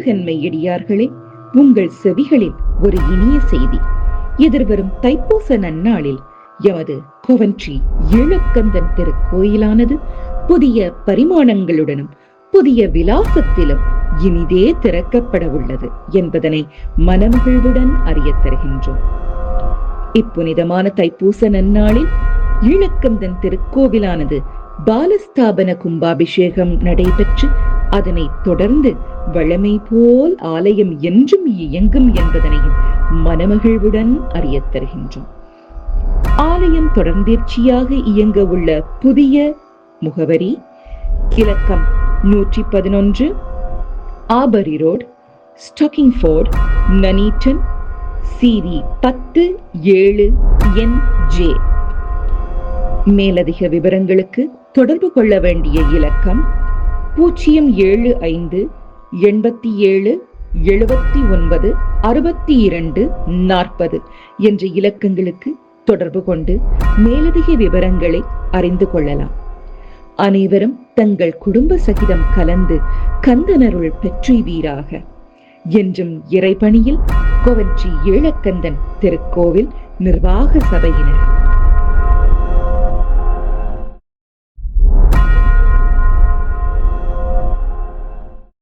முருகன்மை இடியார்களே உங்கள் செவிகளில் ஒரு இனிய செய்தி. எதிர்வரும் தைப்பூச நன்னாளில் எமது கொவன்ட்ரி ஈழக்கந்தன் திருக்கோயிலானது புதிய பரிமாணங்களுடனும் புதிய விலாசத்திலும் இனிதே திறக்கப்பட உள்ளது என்பதனை மனமகிழ்வுடன் அறியத் தருகின்றோம். இப்புனிதமான தைப்பூச நன்னாளில் ஈழக்கந்தன் திருக்கோவிலானது பாலஸ்தாபன கும்பாபிஷேகம் நடைபெற்று அதனைத் தொடர்ந்து வழமை போல் ஆலயம் என்றும் இயங்கும் என்பதனையும் மனமகிழ்வுடன் அறியத் தருகின்றோம். ஆலயம் தொடர்ந்தேர்ச்சியாக இயங்க உள்ள புதிய முகவரி இலக்கம் நூற்றி பதினொன்று Aubrey road Stockingford Nuneaton CV பத்து ஏழு என் ஜே. மேலதிக விவரங்களுக்கு தொடர்பு கொள்ள வேண்டிய இலக்கம் பூஜ்ஜியம் ஏழு ஐந்து எண்பத்தி ஏழு எழுபத்தி ஒன்பது அறுபத்தி இரண்டு நாற்பது என்ற இலக்கங்களுக்கு தொடர்பு கொண்டு மேலதிக விவரங்களை அறிந்து கொள்ளலாம். அனைவரும் தங்கள் குடும்ப சகிதம் கலந்து கந்தனருள் பெற்றுவீராக. என்றும் இறைபணியில் கோவஞ்சி ஏழக்கந்தன் திருக்கோவில் நிர்வாக சபையினர்.